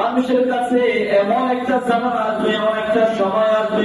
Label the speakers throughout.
Speaker 1: মানুষের কাছে এমন একটা জামান আসবে এমন একটা সময় আসবে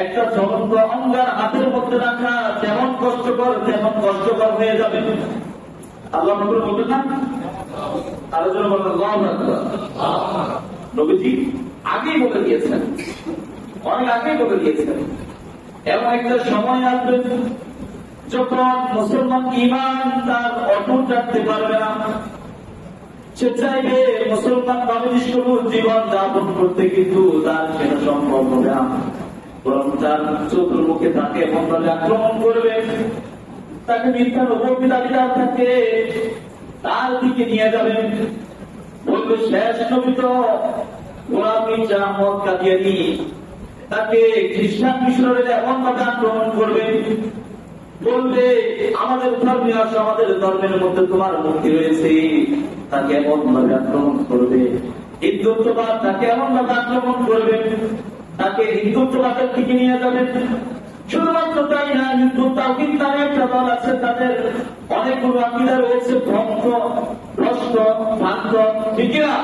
Speaker 1: একটা জ্বলন্ত অঙ্গার হাতের মধ্যে রাখা তেমন কষ্টকর তেমন কষ্টকর হয়ে যাবে। আল্লাহ নবী বলবেন না আলোচনা নবীজি আগেই বলে দিয়েছেন। অনেক আগেই বলে দিয়েছেন। এমন একটা সময় আসবে যখন মুসলমান ইমান তার অটুট রাখতে পারবে না। সে চাইবে মুসলমান মানুষ জীবন যাপন করতে, কিন্তু তার সেটা সম্ভব হবে না। বরং চতুর্মুখে তাকে এমনভাবে আক্রমণ করবে, তাকে মিথ্যার উপবিদাবিদার থাকে তার দিকে নিয়ে যাবে। বলবে, শেষ নবী তাকে এমন ভাবে আক্রমণ করবে। আমাদের ধর্মের মধ্যে তোমার মুক্তি রয়েছে, তাকে এমন তাকে এমন ভাবে আক্রমণ করবে তাকে হিন্দু চলাচল থেকে নিয়ে যাবে। শুধুমাত্র তাই না হিন্দু তাওহিদ নামে একটা দল আছে, তাদের অনেকগুলো আকিদা রয়েছে ভ্রঙ্গ ভ্রষ্ট ভ্রান্ত। ঠিক না